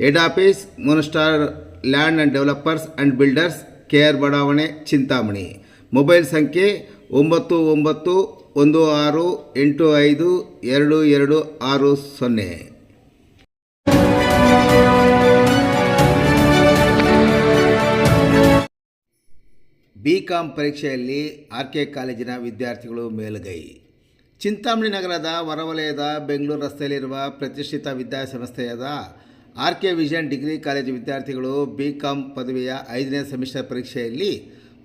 Head office moon star land and developers and builders K R ಬಡಾವಣೆ Chintamani mobile ಸಂಖ್ಯೆ ಒಂಬತ್ತು ಒಂಬತ್ತು ಒಂದು ಆರು ಎಂಟು ಐದು ಎರಡು ಎರಡು ಆರು ಸೊನ್ನೆ. ಬಿ ಕಾಂ ಪರೀಕ್ಷೆಯಲ್ಲಿ ಆರ್ ಕೆ ಕಾಲೇಜಿನ ವಿದ್ಯಾರ್ಥಿಗಳು ಮೇಲುಗೈ. ಚಿಂತಾಮಣಿ ನಗರದ ಹೊರವಲಯದ ಬೆಂಗಳೂರು ರಸ್ತೆಯಲ್ಲಿರುವ ಪ್ರತಿಷ್ಠಿತ ವಿದ್ಯಾಸಂಸ್ಥೆಯಾದ R K vision degree college ವಿದ್ಯಾರ್ಥಿಗಳು ಬಿ ಕಾಂ ಪದವಿಯ ಐದನೇ ಸೆಮಿಸ್ಟರ್ ಪರೀಕ್ಷೆಯಲ್ಲಿ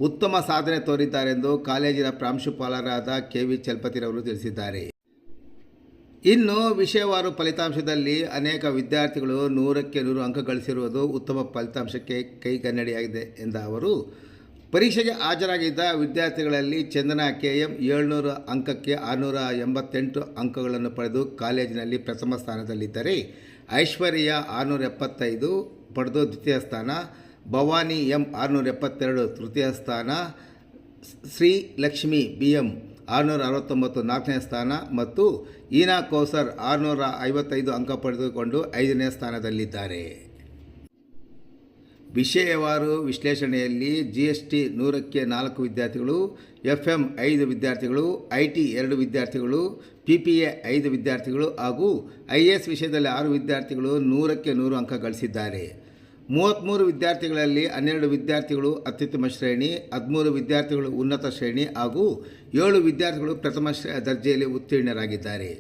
ಉತ್ತಮ ಸಾಧನೆ ತೋರಿದ್ದಾರೆಂದು ಕಾಲೇಜಿನ ಪ್ರಾಂಶುಪಾಲರಾದ ಕೆ ವಿ ಚಲಪತಿರವರು ತಿಳಿಸಿದ್ದಾರೆ. ಇನ್ನು ವಿಷಯವಾರು ಫಲಿತಾಂಶದಲ್ಲಿ ಅನೇಕ ವಿದ್ಯಾರ್ಥಿಗಳು ನೂರಕ್ಕೆ ನೂರು ಅಂಕ ಗಳಿಸಿರುವುದು ಉತ್ತಮ ಫಲಿತಾಂಶಕ್ಕೆ ಕೈಗನ್ನಡಿಯಾಗಿದೆ ಎಂದ ಅವರು ಪರೀಕ್ಷೆಗೆ ಹಾಜರಾಗಿದ್ದ ವಿದ್ಯಾರ್ಥಿಗಳಲ್ಲಿ ಚಂದನ ಕೆ ಎಂ ಏಳ್ನೂರು ಅಂಕಕ್ಕೆ ಆರುನೂರ ಎಂಬತ್ತೆಂಟು ಅಂಕಗಳನ್ನು ಪಡೆದು ಕಾಲೇಜಿನಲ್ಲಿ ಪ್ರಥಮ ಸ್ಥಾನದಲ್ಲಿದ್ದರೆ ಐಶ್ವರ್ಯ ಆರುನೂರ ಎಪ್ಪತ್ತೈದು, ಪಡೆದು ದ್ವಿತೀಯ ಸ್ಥಾನ, ಭವಾನಿ ಎಂ ಆರುನೂರ ಎಪ್ಪತ್ತೆರಡು ತೃತೀಯ ಸ್ಥಾನ, ಶ್ರೀ ಲಕ್ಷ್ಮಿ ಬಿ ಎಂ ಆರುನೂರ ಅರವತ್ತೊಂಬತ್ತು ನಾಲ್ಕನೇ ಸ್ಥಾನ ಮತ್ತು ಈನಾ ಕೌಸರ್ ಆರುನೂರ ಐವತ್ತೈದು ಅಂಕ ಪಡೆದುಕೊಂಡು ಐದನೇ ಸ್ಥಾನದಲ್ಲಿದ್ದಾರೆ. ವಿಷಯವಾರು ವಿಶ್ಲೇಷಣೆಯಲ್ಲಿ ಜಿ ಎಸ್ ಟಿ ನೂರಕ್ಕೆ ನಾಲ್ಕು ವಿದ್ಯಾರ್ಥಿಗಳು ಎಫ್ ಎಂ ಐದು ವಿದ್ಯಾರ್ಥಿಗಳು ಐ ಟಿ ಎರಡು ವಿದ್ಯಾರ್ಥಿಗಳು ಪಿ ಪಿ ಎ ಐದು ವಿದ್ಯಾರ್ಥಿಗಳು ಹಾಗೂ ಐ ಎ ಎಸ್ ವಿಷಯದಲ್ಲಿ ಆರು ವಿದ್ಯಾರ್ಥಿಗಳು ನೂರಕ್ಕೆ ನೂರು ಅಂಕ ಗಳಿಸಿದ್ದಾರೆ. ಮೂವತ್ತ್ಮೂರು ವಿದ್ಯಾರ್ಥಿಗಳಲ್ಲಿ ಹನ್ನೆರಡು ವಿದ್ಯಾರ್ಥಿಗಳು ಅತ್ಯುತ್ತಮ ಶ್ರೇಣಿ, ಹದಿಮೂರು ವಿದ್ಯಾರ್ಥಿಗಳು ಉನ್ನತ ಶ್ರೇಣಿ ಹಾಗೂ ಏಳು ವಿದ್ಯಾರ್ಥಿಗಳು ಪ್ರಥಮ ದರ್ಜೆಯಲ್ಲಿ ಉತ್ತೀರ್ಣರಾಗಿದ್ದಾರೆ.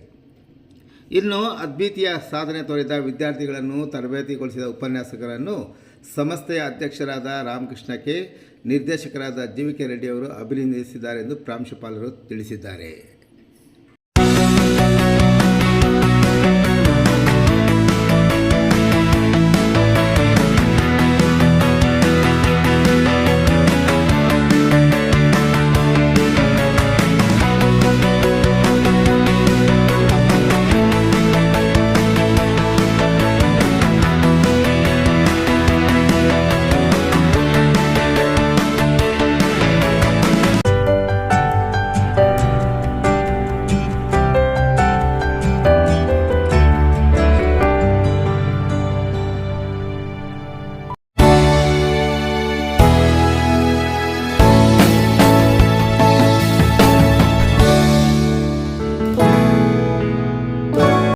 ಇನ್ನು ಅದ್ವಿತೀಯ ಸಾಧನೆ ತೋರಿದ ವಿದ್ಯಾರ್ಥಿಗಳನ್ನು ತರಬೇತಿಗೊಳಿಸಿದ ಉಪನ್ಯಾಸಕರನ್ನು ಸಂಸ್ಥೆಯ ಅಧ್ಯಕ್ಷರಾದ ರಾಮಕೃಷ್ಣ ಕೆ, ನಿರ್ದೇಶಕರಾದ ಜಿ ವಿ ಕೆ ರೆಡ್ಡಿಯವರು ಅಭಿನಂದಿಸಿದ್ದಾರೆ ಎಂದು ಪ್ರಾಂಶುಪಾಲರು ತಿಳಿಸಿದ್ದಾರೆ.